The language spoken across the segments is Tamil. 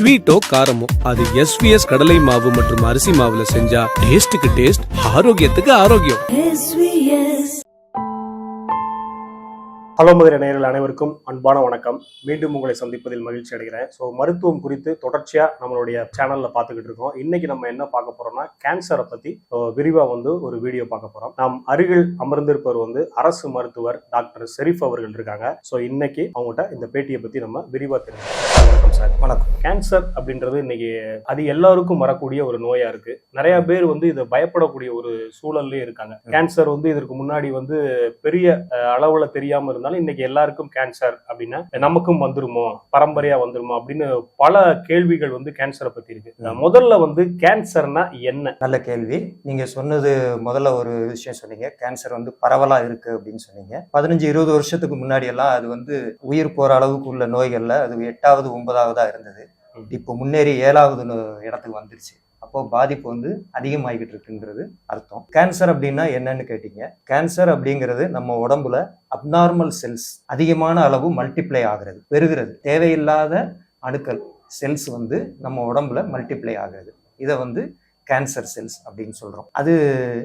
ஸ்வீட்டோ காரமோ அது எஸ்விஎஸ் கடலை மாவு மற்றும் அரிசி மாவுல செஞ்சா டேஸ்டுக்கு டேஸ்ட் ஆரோக்கியத்துக்கு ஆரோக்கியம். ஹலோ மதுரை நேயர்கள் அனைவருக்கும் அன்பான வணக்கம். மீண்டும் உங்களை சந்திப்பதில் மகிழ்ச்சி அடைகிறேன். ஸோ மருத்துவம் குறித்து தொடர்ச்சியா நம்மளுடைய சேனல்ல பார்த்துக்கிட்டு இருக்கோம். இன்னைக்கு நம்ம என்ன பார்க்க போறோம்னா கேன்சரை பத்தி விரிவா வந்து ஒரு வீடியோ பார்க்க போறோம். நாம் அருகில் அமர்ந்திருப்பவர் வந்து அரசு மருத்துவர் டாக்டர் ஷெரீப் அவர்கள் இருக்காங்க. ஸோ இன்னைக்கு அவங்ககிட்ட இந்த பேட்டியை பத்தி நம்ம விரிவா தெரிஞ்சுக்கலாம். வணக்கம் சார். வணக்கம். கேன்சர் அப்படின்றது இன்னைக்கு அது எல்லாருக்கும் வரக்கூடிய ஒரு நோயா இருக்கு. நிறைய பேர் வந்து இதை பயப்படக்கூடிய ஒரு சூழல்லே இருக்காங்க. கேன்சர் வந்து இதற்கு முன்னாடி வந்து பெரிய அளவுல தெரியாம இருந்தாலும் இன்னைக்கு எல்லாருக்கும் கேன்சர் அப்படின்னா நமக்கும் வந்துருமோ? பரம்பரையா வந்துருமோ? அப்படின்னு பல கேள்விகள் வந்து கேன்சரை பத்தி இருக்கு. முதல்ல வந்து கேன்சர்னா என்ன? நல்ல கேள்வி. நீங்க சொன்னது முதல்ல ஒரு விஷயம் சொன்னீங்க. கேன்சர் வந்து பரவலா இருக்கு அப்படின்னு சொன்னீங்க. பதினஞ்சு இருபது வருஷத்துக்கு முன்னாடி எல்லாம் அது வந்து உயிர் போற அளவுக்கு உள்ள நோய்கள்ல அது எட்டாவது ஒன்பதாவதா இருந்தது. ம். இப்போ முன்னேறி ஏழாவது இடத்துக்கு வந்துருச்சு. அப்போ பாதிப்பு வந்து அதிகமாகிக்கிட்டு இருக்குங்கிறது அர்த்தம். கேன்சர் அப்படின்னா என்னன்னு கேட்டீங்க? கேன்சர் அப்படிங்கிறது நம்ம உடம்புல அப்நார்மல் செல்ஸ் அதிகமான அளவு மல்டிப்ளை ஆகிறது பெருகிறது. தேவையில்லாத அணுக்கள் செல்ஸ் வந்து நம்ம உடம்புல மல்டிப்ளை ஆகிறது. இதை வந்து கேன்சர் செல்ஸ் அப்படின்னு சொல்றோம். அது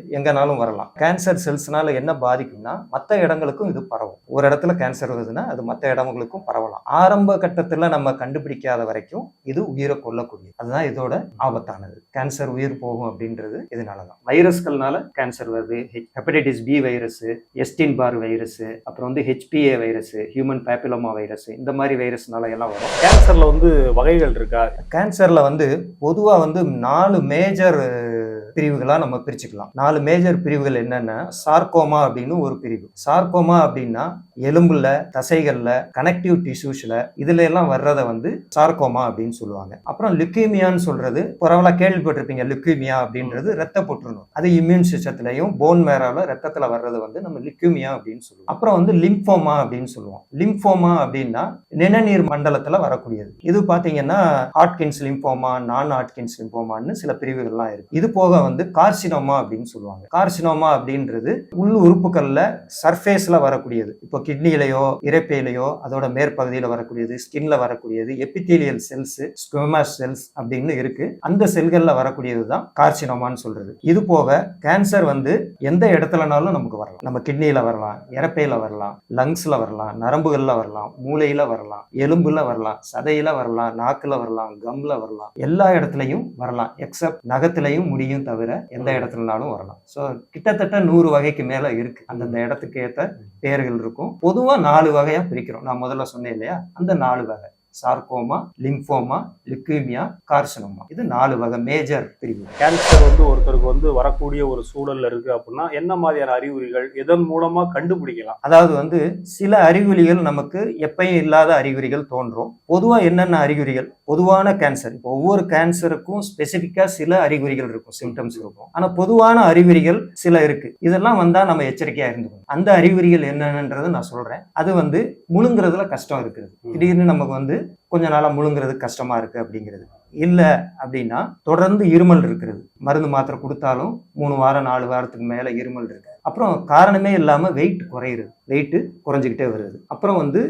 எங்கனாலும் வரலாம். கேன்சர் செல்ஸ்னால என்ன பாதிக்கும்னா மற்ற இடங்களுக்கும் இது பரவும். ஒரு இடத்துல கேன்சர் வருதுன்னா அது மற்ற இடங்களுக்கும் பரவலாம். ஆரம்ப கட்டத்துல நம்ம கண்டுபிடிக்காத வரைக்கும் இது உயிரை கொல்லக்கூடியது. அதுதான் இதோட ஆபத்தானது. கேன்சர் உயிர் போகும் அப்படின்றது இதனாலதான். வைரஸ்கள்னால கேன்சர் வருது. Hepatitis B virus Epstein Barr virus அப்புறம் வந்து HPV virus human papilloma virus இந்த மாதிரி வைரஸ்னால எல்லாம் வரும். கேன்சர்ல வந்து வகைகள் இருக்கா? கேன்சர்ல வந்து பொதுவா வந்து நாலு மேஜர் Fischer, eh, பிரிவுகளாக நம்ம பிரிச்சுக்கலாம். நாலு மேஜர் பிரிவுகள் என்னென்ன சார்கோமா அப்படின்னு ஒரு பிரிவு. சார்கோமா அப்படின்னா எலும்புல தசைகள்ல கனெக்டிவ் டிஷ்யூஸ்ல இதுல எல்லாம் வர்றத வந்து சார்கோமா அப்படின்னு சொல்லுவாங்க. அப்புறம் லுக்கீமியான்னு சொல்றது பரவலா கேள்விப்பட்டிருப்பீங்க லுக்கீமியா அப்படின்றது ரத்த புற்றுநோய். அது இம்யூன் சிஸ்டத்திலையும் போன் மேரால ரத்தத்துல வர்றது வந்து நம்ம லுக்கீமியா அப்படின்னு சொல்லுவோம். அப்புறம் வந்து லிம்ஃபோமா அப்படின்னு சொல்லுவோம். லிம்ஃபோமா அப்படின்னா நிணநீர் மண்டலத்துல வரக்கூடியது. இது பாத்தீங்கன்னா ஹாட்கின்ஸ் லிம்போமா நான் ஹாட்கின்ஸ் லிம்போமான்னு சில பிரிவுகள்லாம் இருக்கு. இது போக வந்து கார்சினோமா அப்படின்னு சொல்லுவாங்க. கார்சினோமா அப்படின்றது உள் உறுப்புகள்ல சர்ஃபேஸ்ல வரக்கூடியது. இப்போ கிட்னிலையோ இறைப்பையிலையோ அதோட மேற்பகுதியில வரக்கூடியது ஸ்கின்ல வரக்கூடியது எபித்தீலியல் செல்ஸ் ஸ்குவமாஸ் செல்ஸ் அப்படின்னு இருக்கு. அந்த செல்கள்ல வரக்கூடியது தான் கார்சினோமான்னு சொல்றது. இது போக கேன்சர் வந்து எந்த இடத்துலனாலும் நமக்கு வரலாம். நம்ம கிட்னியில வரலாம் இறப்பையில வரலாம் லங்ஸ்ல வரலாம் நரம்புகள்ல வரலாம் மூளையில வரலாம் எலும்புல வரலாம் சதையில வரலாம் நாக்குல வரலாம் கம்ல வரலாம். எல்லா இடத்துலையும் வரலாம் எக்ஸப்ட் நகத்திலையும் முடியும் தவிர எந்த இடத்துலனாலும் வரலாம். ஸோ கிட்டத்தட்ட நூறு வகைக்கு மேல இருக்கு. அந்தந்த இடத்துக்கு ஏற்ற பெயர்கள் இருக்கும். பொதுவா நாலு வகையா பிரிக்கிறோம். நான் முதல்ல சொன்னேன் இல்லையா? அந்த நாலு வகை. சார்கோமா லிங்ஃபோமா லிக்யூமியா கார்சினோமா இது நாலு வகை மேஜர் பிரிவு கேன்சர் வந்து ஒருத்தருக்கு வந்து வரக்கூடிய ஒரு சூழல்ல இருக்கு அப்படின்னா என்ன மாதிரியான அறிகுறிகள் இதன் மூலமா கண்டுபிடிக்கலாம்? அதாவது வந்து சில அறிகுறிகள் நமக்கு எப்பயும் இல்லாத அறிகுறிகள் தோன்றும். பொதுவா என்னென்ன அறிகுறிகள்? பொதுவான கேன்சர் இப்போ ஒவ்வொரு கேன்சருக்கும் ஸ்பெசிஃபிக்கா சில அறிகுறிகள் இருக்கும் சிம்டம்ஸ் இருக்கும். ஆனா பொதுவான அறிகுறிகள் சில இருக்கு. இதெல்லாம் வந்தா நம்ம எச்சரிக்கையா இருந்துக்கணும் அந்த அறிகுறிகள் என்னென்னன்றதை நான் சொல்றேன். அது வந்து முழுங்குறதுல கஷ்டம் இருக்குது திடீர்னு நமக்கு வந்து கொஞ்ச நாளா முழுங்கிறது கஷ்டமா இருக்கு அப்படிங்கிறது. இல்ல அப்படின்னா தொடர்ந்து இருமல் இருக்கிறது. மருந்து மாத்திரை கொடுத்தாலும் மூணு வாரம் நாலு வாரத்துக்கு மேல இருமல் இருக்கு அப்புறம் காரணமே இல்லாமல் வெயிட் குறையுது. வெயிட்டு குறைஞ்சிக்கிட்டே வருது. அப்புறம் வந்து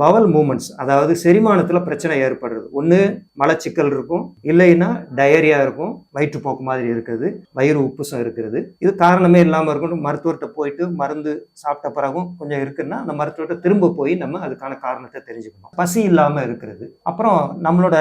பவல் மூமெண்ட்ஸ் அதாவது செரிமானத்தில் பிரச்சனை ஏற்படுறது. ஒன்று மலச்சிக்கல் இருக்கும். இல்லைன்னா டயரியா இருக்கும். வயிற்றுப்போக்கு மாதிரி இருக்குது. வயிறு உப்புசம் இருக்கிறது இது காரணமே இல்லாமல் இருக்கணும் மருத்துவர்கிட்ட போயிட்டு மருந்து சாப்பிட்ட பிறகும் கொஞ்சம் இருக்குன்னா அந்த மருத்துவர்கிட்ட திரும்ப போய் நம்ம அதுக்கான காரணத்தை தெரிஞ்சுக்கணும். பசி இல்லாமல் இருக்கிறது. அப்புறம் நம்மளோட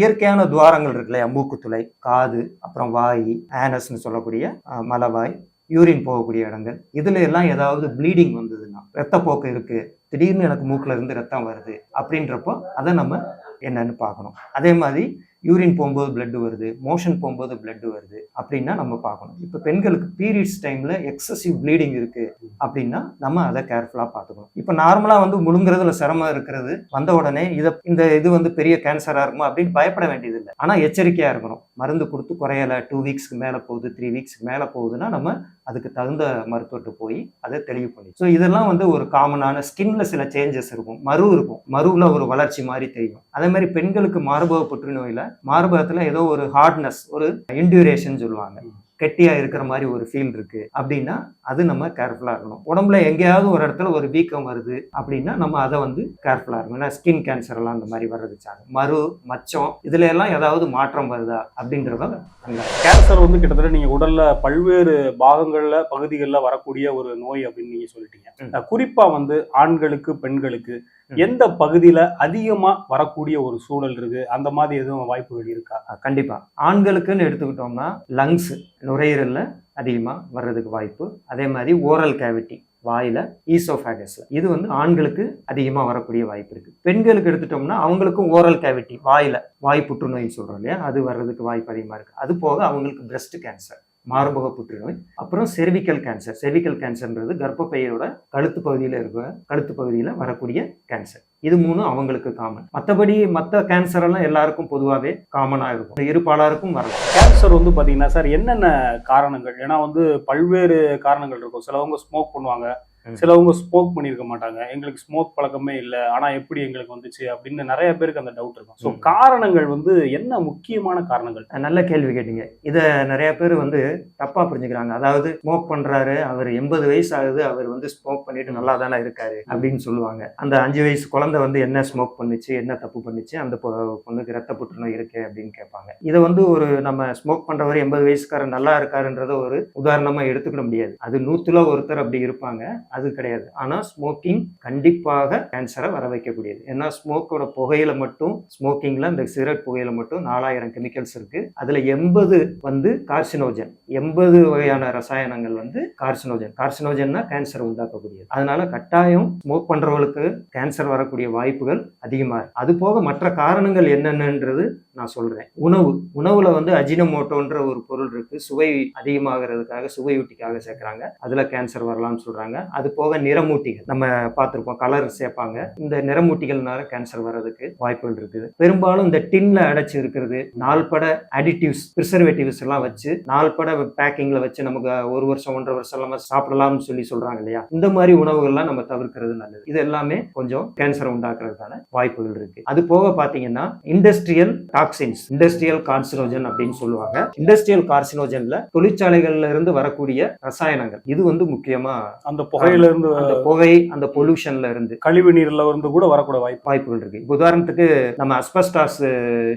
இயற்கையான துவாரங்கள் இருக்கு இல்லையா? மூக்குத்துளை காது அப்புறம் வாய் ஆனஸ்ன்னு சொல்லக்கூடிய மலவாய் யூரின் போகக்கூடிய இடங்கள். இதுல எல்லாம் ஏதாவது ப்ளீடிங் வந்ததுன்னா ரத்தப்போக்கு இருக்கு திடீர்னு எனக்கு மூக்கில் இருந்து ரத்தம் வருது அப்படின்றப்போ அதை நம்ம என்னன்னு பார்க்கணும். அதே மாதிரி யூரின் போகும்போது பிளட்டு வருது மோஷன் போகும்போது பிளட்டு வருது அப்படின்னா நம்ம பார்க்கணும். இப்போ பெண்களுக்கு பீரியட்ஸ் டைமில் எக்ஸசிவ் ப்ளீடிங் இருக்குது அப்படின்னா நம்ம அதை கேர்ஃபுல்லாக பார்த்துக்கணும். இப்போ நார்மலாக வந்து முழுங்குறதுல சிரமம் இருக்கிறது வந்த உடனே இதை இந்த இது வந்து பெரிய கேன்சராக இருக்குமா அப்படின்னு பயப்பட வேண்டியதில்லை. ஆனால் எச்சரிக்கையாக இருக்கணும். மருந்து கொடுத்து குறையலை டூ வீக்ஸ்க்கு மேலே போகுது த்ரீ வீக்ஸ்க்கு மேலே போகுதுன்னா நம்ம அதுக்கு தகுந்த மருத்துவர்கிட்ட போய் அதை தெளிவு பண்ணி. ஸோ இதெல்லாம் வந்து ஒரு காமனான ஸ்கின்ல சில சேஞ்சஸ் இருக்கும். மறு இருக்கும். மருவில் ஒரு வளர்ச்சி மாதிரி தெரியும். அதே மாதிரி பெண்களுக்கு மார்பக புற்றுநோயில் மார்பகத்தில் ஏதோ ஒரு ஹார்ட்னஸ் ஒரு இன்டியூரேஷன் சொல்லுவாங்க. கெட்டியா இருக்கிற மாதிரி ஒரு ஃபீல் இருக்கு. அப்படின்னா அது நம்ம கேர்ஃபுல்லா இருக்கணும். உடம்புல எங்கேயாவது ஒரு இடத்துல ஒரு வீக்கம் வருது அப்படின்னா நம்ம அதை வந்து கேர்ஃபுல்லா இருக்கணும். ஏன்னா ஸ்கின் கேன்சர் எல்லாம் அந்த மாதிரி வர்றது சாங்க மறு மச்சம் இதுல எல்லாம் ஏதாவது மாற்றம் வருதா அப்படின்றத கேன்சர் வந்து கிட்டத்தட்ட நீங்க உடல்ல பல்வேறு பாகங்கள்ல பகுதிகளில் வரக்கூடிய ஒரு நோய் அப்படின்னு நீங்க சொல்லிட்டீங்க. ம். அஹ் குறிப்பா வந்து ஆண்களுக்கு பெண்களுக்கு. எந்த பகுதியில அதிகமா வரக்கூடிய ஒரு சூழல் இருக்கு? அந்த மாதிரி எதுவும் வாய்ப்புகள் இருக்கா? அஹ் கண்டிப்பா. ஆண்களுக்குன்னு எடுத்துக்கிட்டோம்னா லங்ஸ் நுரையீரலில் அதிகமாக வர்றதுக்கு வாய்ப்பு. அதே மாதிரி ஓரல் கேவிட்டி வாயில ஈசோஃபேகஸ்ல. இது வந்து ஆண்களுக்கு அதிகமாக வரக்கூடிய வாய்ப்பு இருக்கு. பெண்களுக்கு எடுத்துட்டோம்னா அவங்களுக்கும் ஓரல் கேவிட்டி வாயில வாய் புற்றுநோய் சொல்றோம் இல்லையா? அது வர்றதுக்கு வாய்ப்பு அதிகமாக இருக்கு. அது போக அவங்களுக்கு பிரஸ்ட் கேன்சர் மார்பக புற்றுநோய் அப்புறம் செர்விக்கல் கேன்சர் செர்விக்கல் கேன்சர்ன்றது கர்ப்பப்பையோட கழுத்து பகுதியில் இருக்க கழுத்து பகுதியில் வரக்கூடிய கேன்சர் இது மூணு அவங்களுக்கு காமன் மற்றபடி மற்ற கேன்சர் எல்லாம் எல்லாருக்கும் பொதுவாகவே காமனாக இருக்கும். இரு பாலாருக்கும் வரலாம். கேன்சர் வந்து பார்த்தீங்கன்னா சார் என்னென்ன காரணங்கள்? ஏன்னா வந்து பல்வேறு காரணங்கள் இருக்கும். சிலவங்க ஸ்மோக் பண்ணுவாங்க. சிலவங்க ஸ்மோக் பண்ணியிருக்க மாட்டாங்க. எங்களுக்கு ஸ்மோக் பழக்கமே இல்லை. ஆனா எப்படி எங்களுக்கு வந்துச்சு அப்படின்னு நிறைய பேருக்கு அந்த டவுட் இருக்கும். ஸோ. காரணங்கள் வந்து என்ன முக்கியமான காரணங்கள்? நல்ல கேள்வி கேட்டீங்க. இதை நிறைய பேர் வந்து தப்பா புரிஞ்சுக்கிறாங்க. அதாவது ஸ்மோக் பண்றாரு அவர் எண்பது வயசு ஆகுது அவர் வந்து ஸ்மோக் பண்ணிட்டு நல்லா தானே இருக்காரு அப்படின்னு சொல்லுவாங்க. அந்த அஞ்சு வயசு குழந்தை வந்து என்ன ஸ்மோக் பண்ணுச்சு என்ன தப்பு பண்ணுச்சு அந்த பொண்ணுக்கு ரத்த புற்றுநோய் இருக்கு அப்படின்னு கேட்பாங்க. இதை வந்து ஒரு நம்ம ஸ்மோக் பண்றவர் எண்பது வயசுக்காரர் நல்லா இருக்காருன்றத ஒரு உதாரணமா எடுத்துக்கிட முடியாது. அது நூத்துல ஒருத்தர் அப்படி இருப்பாங்க. அது கிடையாது. ஆனால் ஸ்மோக்கிங் கண்டிப்பாக கேன்சரை வர வைக்கக்கூடியது ஏன்னா ஸ்மோக்கோட புகையில மட்டும் ஸ்மோக்கிங்ல இந்த சிகரெட் புகையில மட்டும் நாலாயிரம் கெமிக்கல்ஸ் இருக்கு. அதுல எண்பது வந்து கார்சினோஜன் எண்பது வகையான ரசாயனங்கள் வந்து கார்சினோஜன் கார்சினோஜன்னா கேன்சர் உண்டாக்கக்கூடியது. அதனால கட்டாயம் ஸ்மோக் பண்றவங்களுக்கு கேன்சர் வரக்கூடிய வாய்ப்புகள் அதிகமாக இருக்கு. அது போக மற்ற காரணங்கள் என்னென்னன்றது நான் சொல்றேன். உணவு. உணவுல வந்து அஜினமோட்டோன்ற ஒரு பொருள் இருக்கு. சுவை அதிகமாகிறதுக்காக சுவையூட்டிக்காக சேர்க்கிறாங்க. அதுல கேன்சர் வரலாம்னு சொல்றாங்க. அது போக நிறமூட்டிகள். நம்ம பார்த்துருப்போம் கலர் சேர்ப்பாங்க. இந்த நிறமூட்டிகள்னால கேன்சர் வர்றதுக்கு வாய்ப்புகள் இருக்குது. பெரும்பாலும் இந்த டின்ல அடைச்சு இருக்கிறது நாள்பட அடிட்டிவ்ஸ் ப்ரிசர்வேட்டிவ்ஸ் எல்லாம் வச்சு நாள்பட பேக்கிங்ல வச்சு நமக்கு ஒரு வருஷம் ஒன்றரை வருஷம் இல்லாம சாப்பிடலாம்னு சொல்லி சொல்றாங்க இல்லையா? இந்த மாதிரி உணவுகள்லாம் நம்ம தவிர்க்கிறது நல்லது. இது எல்லாமே கொஞ்சம் கேன்சர் உண்டாக்குறதுக்கான வாய்ப்புகள் இருக்கு. அது போக பாத்தீங்கன்னா இண்டஸ்ட்ரியல் டாக்ஸின்ஸ் இண்டஸ்ட்ரியல் கார்சினோஜன் அப்படின்னு சொல்லுவாங்க. இண்டஸ்ட்ரியல் கார்சினோஜன்ல தொழிற்சாலைகள்ல இருந்து வரக்கூடிய ரசாயனங்கள் இது வந்து முக்கியமா அந்த புகையில இருந்து அந்த புகை அந்த பொல்யூஷன்ல இருந்து கழிவு நீர்ல இருந்து கூட வரக்கூடிய வாய்ப்பு. வாய்ப்புகள் இருக்கு. இப்ப உதாரணத்துக்கு நம்ம அஸ்பெஸ்டாஸ்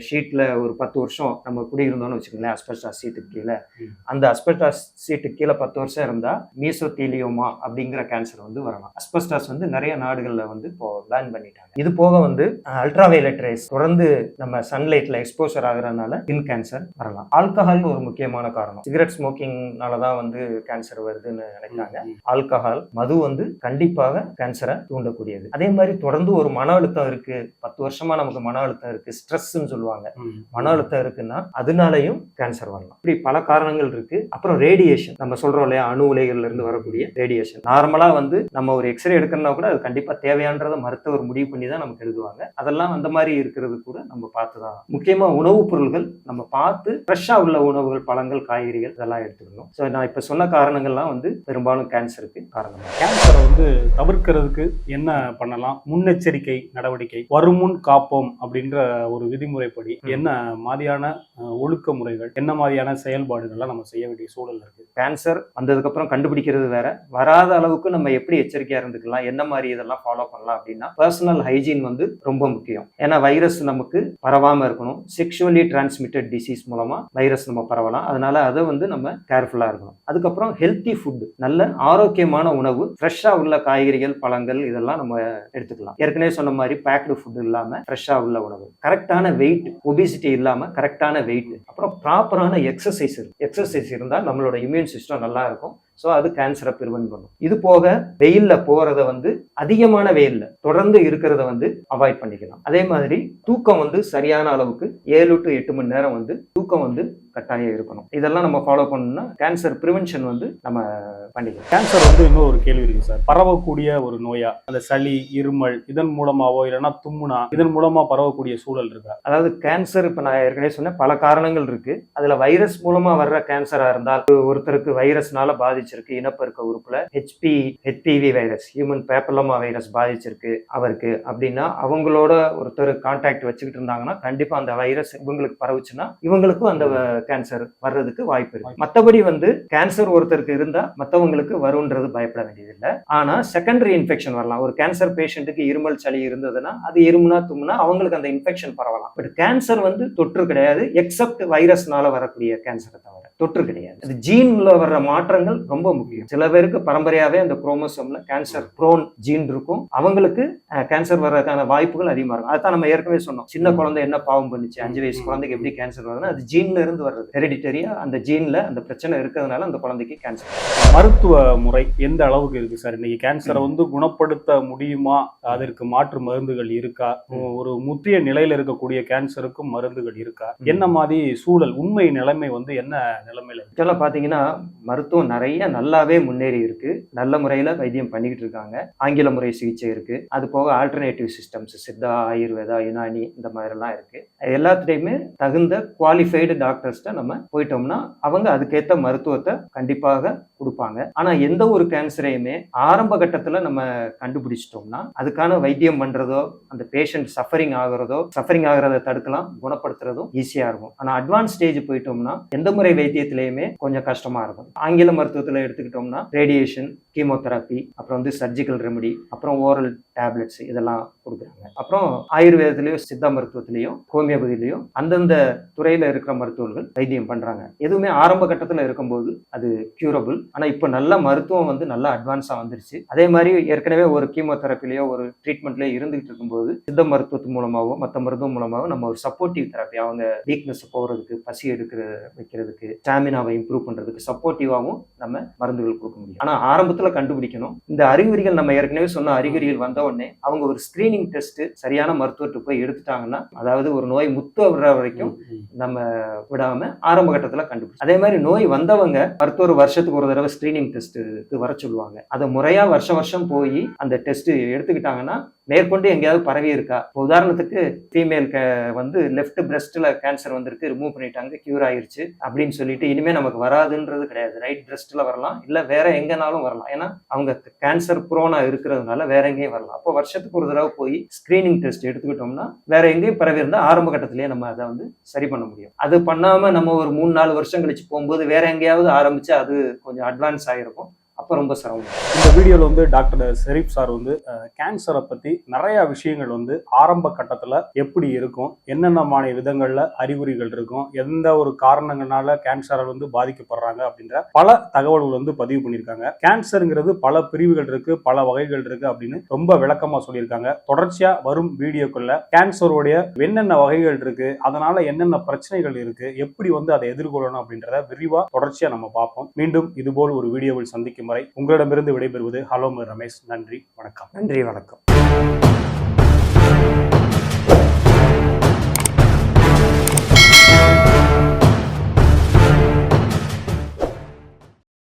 ஷீட்ல ஒரு பத்து வருஷம் நம்ம குடியிருந்தோம்னு வச்சுக்கோங்களேன் அஸ்பெஸ்டாஸ் சீட்டுக்கு கீழே. அந்த அஸ்பெஸ்டாஸ் சீட்டுக்கு கீழே பத்து வருஷம் இருந்தா மீசோத்தீலியோமா அப்படிங்கிற கேன்சர் வந்து வரலாம். அஸ்பெஸ்டாஸ் வந்து நிறைய நாடுகள்ல வந்து இப்போ பேன் பண்ணிட்டாங்க. இது போக வந்து அல்ட்ராவைலட் ரேஸ் தொடர்ந்து நம்ம சன்லைட்ல எக்ஸ்போசர் ஆகுறதுனால ஸ்கின் கேன்சர் வரலாம். ஆல்கஹால் ஒரு முக்கியமான காரணம். சிகரெட் ஸ்மோக்கிங்னால தான் வந்து கேன்சர் வருதுன்னு நினைக்கிறாங்க. ஆல்கஹால் மது வந்து கண்டிப்பாக கேன்சரை தூண்டக்கூடியது. அதே மாதிரி தொடர்ந்து ஒரு மன அழுத்தம் இருக்கு. பத்து வருஷமா நமக்கு மன அழுத்தம் இருக்கு. ஸ்ட்ரெஸ்ன்னு சொல்லுவாங்க. மன அழுத்தம் இருக்குன்னா அதனாலையும் கேன்சர் வரலாம். இப்படி பல காரணங்கள் இருக்கு. அப்புறம் ரேடியேஷன் நம்ம சொல்றோம் இல்லையா? அணு உலைகள்ல இருந்து வரக்கூடிய ரேடியேஷன் நார்மலா வந்து நம்ம ஒரு எக்ஸ்ரே எடுக்கணும்னா கூட அது கண்டிப்பா தேவையான்றதை மருத்துவர் முடிவு பண்ணி தான் நமக்கு எழுதுவாங்க. அதெல்லாம் அந்த மாதிரி இருக்கிறது கூட நம்ம பார்த்து தான் முக்கியமா உணவுப் பொருள்கள் நம்ம பார்த்து ஃப்ரெஷ்ஷா உள்ள உணவுகள் பழங்கள் காய்கறிகள் இதெல்லாம் எடுத்துக்கணும். ஸோ நான் இப்ப சொன்ன காரணங்கள்லாம் வந்து பெரும்பாலும் கேன்சருக்கு காரணம் கேன்சரை வந்து தவிர்க்கிறதுக்கு என்ன பண்ணலாம்? முன்னெச்சரிக்கை நடவடிக்கை. வருமுன் காப்போம் அப்படின்ற ஒரு விதிமுறைப்படி. என்ன மாதிரியான ஒழுக்க முறைகள் என்ன மாதிரியான செயல்பாடுகள்லாம் நம்ம செய்ய வேண்டிய சூழல் இருக்கு? கேன்சர் வந்ததுக்கு அப்புறம் கண்டுபிடிக்கிறது வேற. வராத அளவுக்கு நம்ம எப்படி எச்சரிக்கையா இருந்துக்கலாம்? என்ன மாதிரி இதெல்லாம் ஃபாலோ பண்ணலாம் அப்படின்னா பர்சனல் ஹைஜீன் வந்து ரொம்ப முக்கியம். ஏன்னா வைரஸ் நமக்கு பரவாம இருக்கணும். செக்ஷுவலி டிரான்ஸ்மிட்டட் டிசீஸ் மூலமா வைரஸ் நம்ம பரவலாம். அதனால அதை வந்து நம்ம கேர்ஃபுல்லா இருக்கணும். அதுக்கப்புறம் ஹெல்த்தி ஃபுட் நல்ல ஆரோக்கியமான உணவு ஃப்ரெஷ்ஷாக உள்ள காய்கறிகள் பழங்கள் இதெல்லாம் நம்ம எடுத்துக்கலாம். ஏற்கனவே சொன்ன மாதிரி பேக்டு ஃபுட் இல்லாமல் ஃப்ரெஷ்ஷாக உள்ள உணவு. கரெக்டான வெயிட் ஒபிசிட்டி இல்லாமல் கரெக்டான வெயிட் அப்புறம் ப்ராப்பரான எக்ஸசைஸ் எக்ஸசைஸ் இருந்தால் நம்மளோட இம்யூன் சிஸ்டம் நல்லா இருக்கும். ஸோ அது கேன்சரை ப்ரிவென்ட் பண்ணும். இது போக வெயிலில் போகிறத வந்து அதிகமான வெயில்ல தொடர்ந்து இருக்கிறத வந்து அவாய்ட் பண்ணிக்கலாம். அதே மாதிரி தூக்கம் வந்து சரியான அளவுக்கு ஏழு டு எட்டு மணி நேரம் வந்து தூக்கம் வந்து கட்டாயம் இருக்கணும். இதெல்லாம் நம்ம ஃபாலோ பண்ணணும்னா கேன்சர் ப்ரிவென்ஷன் வந்து நம்ம பண்ணிக்கலாம். கேன்சர் வந்து இன்னும் ஒரு கேள்வி இருக்கு சார். பரவக்கூடிய ஒரு நோயா? அந்த சளி இருமல் இதன் மூலமாவோ இல்லைன்னா தும்முனா இதன் மூலமா பரவக்கூடிய சூழல் இருக்கா? அதாவது கேன்சர் இப்போ நான் ஏற்கனவே சொன்னேன் பல காரணங்கள் இருக்கு. அதுல வைரஸ் மூலமா வர்ற கேன்சரா இருந்தால் ஒருத்தருக்கு வைரஸ்னால பாதிச்சிருக்கு இனப்பெருக்க உறுப்புல HP HPV virus human papilloma virus பாதிச்சிருக்கு அவருக்கு. அப்படின்னா அவங்களோட ஒருத்தர் கான்டாக்ட் வச்சுக்கிட்டு இருந்தாங்கன்னா கண்டிப்பா அந்த வைரஸ் இவங்களுக்கு பரவுச்சுன்னா இவங்களுக்கும் அந்த கேன்சர் வர்றதுக்கு வாய்ப்பு இருக்கு. மற்றபடி வந்து கேன்சர் ஒருத்தருக்கு இருந்தா மற்றவங்களுக்கு வரும்ன்றது பயப்பட வேண்டியதில்லை. ஆனா செகண்டரி இன்ஃபெக்ஷன் வரலாம். ஒரு கேன்சர் பேஷண்ட்டுக்கு இருமல் சளி இருந்ததுன்னா அது இருமுனா தும்னா அவங்களுக்கு அந்த இன்ஃபெக்ஷன் பரவலாம். பட் கேன்சர் வந்து தொற்று கிடையாது எக்ஸப்ட் வைரஸ்னால வரக்கூடிய கேன்சரை தவிர. தொற்று கிடையாது. அது ஜீன்ல வர்ற மாற்றங்கள் ரொம்ப முக்கியம். சில பேருக்கு பரம்பரையாவே அந்த குரோமோசோம்ல கேன்சர் ப்ரோன் ஜீன் இருக்கும். அவங்களுக்கு கேன்சர் வர்றதுக்கான வாய்ப்புகள் அதிகமா இருக்கும். அதான் நம்ம ஏற்கனவே சொன்னோம். சின்ன குழந்தை என்ன பாவம் பண்ணுச்சு? அஞ்சு வயசு குழந்தைக்கு எப்படி கேன்சர் வருதுன்னா அது ஜீன்ல இருந்து வர்றது. ஹெரிடிட்டரியா அந்த ஜீன்ல அந்த பிரச்சனை இருக்கிறதுனால அந்த குழந்தைக்கு கேன்சர் மருத்துவ முறை எந்த அளவுக்கு இருக்கு சார்? இன்னைக்கு கேன்சரை வந்து குணப்படுத்த முடியுமா? அதற்கு மாற்று மருந்துகள் இருக்கா? ஒரு முற்றிய நிலையில இருக்கக்கூடிய கேன்சருக்கும் மருந்துகள் இருக்கா? என்ன மாதிரி சூழல் உண்மை நிலைமை வந்து என்ன நிலைமையில இருக்கு. ஆக்சுவலாக பார்த்தீங்கன்னா மருத்துவம் நிறைய நல்லாவே முன்னேறி இருக்கு. நல்ல முறையில் வைத்தியம் பண்ணிக்கிட்டு இருக்காங்க. ஆங்கில முறை சிகிச்சை இருக்கு. அது போக ஆல்டர்னேட்டிவ் சிஸ்டம்ஸ் சித்தா ஆயுர்வேதா யுனானி இந்த மாதிரிலாம் இருக்கு. எல்லாத்துலேயுமே தகுந்த குவாலிஃபைடு டாக்டர்ஸ்ட்ட நம்ம போயிட்டோம்னா அவங்க அதுக்கேற்ற மருத்துவத்தை கண்டிப்பாக கொடுப்பாங்க. ஆனால் எந்த ஒரு கேன்சரையுமே ஆரம்ப கட்டத்தில் நம்ம கண்டுபிடிச்சிட்டோம்னா அதுக்கான வைத்தியம் பண்ணுறதோ அந்த பேஷண்ட் சஃபரிங் ஆகுறதோ சஃபரிங் ஆகுறத தடுக்கலாம் குணப்படுத்துறதும் ஈஸியாக இருக்கும். ஆனால் அட்வான்ஸ் ஸ்டேஜ் போயிட்டோம்னா எந்த முறை வைத்தியத்திலையுமே கொஞ்சம் கஷ்டமாக இருக்கும். ஆங்கில மருத்துவத்தில் எடுத்துக்கிட்டோம்னா ரேடியேஷன் கீமோதெரப்பி அப்புறம் வந்து சர்ஜிக்கல் ரெமெடி அப்புறம் ஓரல் டேப்லெட்ஸ் இதெல்லாம் கொடுக்குறாங்க. அப்புறம் ஆயுர்வேதத்திலையும் சித்தா மருத்துவத்திலையும் ஹோமியோபதியிலையும் அந்தந்த துறையில் இருக்கிற மருத்துவர்கள் வைத்தியம் பண்ணுறாங்க எதுவுமே ஆரம்ப கட்டத்தில் இருக்கும்போது அது கியூரபிள் ஆனால் இப்போ நல்ல மருத்துவம் வந்து நல்லா அட்வான்ஸாக வந்துருச்சு. அதே மாதிரி ஏற்கனவே ஒரு கீமோதெரப்பிலையோ ஒரு ட்ரீட்மெண்ட்லேயோ இருந்துகிட்டு இருக்கும்போது சித்த மருத்துவத்து மூலமாகவோ மற்ற மருத்துவம் மூலமாகவோ நம்ம ஒரு சப்போர்ட்டிவ் தெரப்பி அவங்க வீக்னஸ் போகிறதுக்கு பசி எடுக்கிற வைக்கிறதுக்கு ஸ்டாமினாவை இம்ப்ரூவ் பண்ணுறதுக்கு சப்போர்ட்டிவாகவும் நம்ம மருந்துகள் கொடுக்க முடியும். ஆனால் ஆரம்பத்தில் கண்டுபிடிக்கணும். இந்த அறிகுறிகள் நம்ம ஏற்கனவே சொன்ன அறிகுறிகள் வந்த உடனே அவங்க ஒரு ஸ்கிரீனிங் டெஸ்ட் சரியான மருத்துவர்கிட்ட போய் எடுத்துட்டாங்கன்னா அதாவது ஒரு நோய் முத்த விடுற வரைக்கும் நம்ம விடாம ஆரம்ப கட்டத்துல கண்டுபிடிச்சு. அதே மாதிரி நோய் வந்தவங்க மருத்துவர் வருஷத்துக்கு ஒரு தடவை ஸ்கிரீனிங் டெஸ்ட்டுக்கு வர சொல்லுவாங்க. அதை முறையா வருஷம் வருஷம் போய் அந்த டெஸ்ட் எடுத்துக்கிட்டாங்கன்னா மேற்கொண்டு எங்கேயாவது பரவி இருக்கா? இப்ப உதாரணத்துக்கு ஃபீமேல் வந்து லெஃப்ட் பிரஸ்ட்ல கேன்சர் வந்திருக்கு ரிமூவ் பண்ணிட்டாங்க கியூர் ஆயிருச்சு அப்படின்னு சொல்லிட்டு இனிமே நமக்கு வராதுன்றது கிடையாது. ரைட் பிரஸ்ட்ல வரலாம் இல்ல வேற எங்கனாலும் வரலாம். ஏன்னா அவங்க கேன்சர் ப்ரோனா இருக்கிறதுனால வேற எங்கேயும் வரலாம். அப்போ வருஷத்துக்கு ஒரு தடவை போய் ஸ்கிரீனிங் டெஸ்ட் எடுத்துக்கிட்டோம்னா வேற எங்கேயும் பரவி இருந்தால் ஆரம்ப கட்டத்திலேயே நம்ம அதை வந்து சரி பண்ண முடியும். அது பண்ணாம நம்ம ஒரு மூணு நாலு வருஷம் கழிச்சு போகும்போது வேற எங்கேயாவது ஆரம்பிச்சு அது கொஞ்சம் அட்வான்ஸ் ஆகிருக்கும் அப்போ ரொம்ப சிரமம். இந்த வீடியோவில் வந்து டாக்டர் ஷெரீப் சார் வந்து கேன்சரை பற்றி நிறைய விஷயங்கள் வந்து ஆரம்ப கட்டத்தில் எப்படி இருக்கும் என்னென்ன மாநில விதங்களில் அறிகுறிகள் இருக்கும் எந்த ஒரு காரணங்களால கேன்சரை வந்து பாதிக்கப்படுறாங்க அப்படின்ற பல தகவல்கள் வந்து பதிவு பண்ணியிருக்காங்க. கேன்சருங்கிறது பல பிரிவுகள் இருக்கு பல வகைகள் இருக்கு அப்படின்னு ரொம்ப விளக்கமா சொல்லியிருக்காங்க. தொடர்ச்சியா வரும் வீடியோக்குள்ள கேன்சருடைய என்னென்ன வகைகள் இருக்கு அதனால என்னென்ன பிரச்சனைகள் இருக்கு எப்படி வந்து அதை எதிர்கொள்ளணும் அப்படின்றத விரிவா தொடர்ச்சியா நம்ம பார்ப்போம். மீண்டும் இதுபோல் ஒரு வீடியோவில் சந்திக்கும் வரை உங்களிடமிருந்து விடைபெறுவது ஹலோ ரமேஷ். நன்றி வணக்கம். நன்றி வணக்கம்.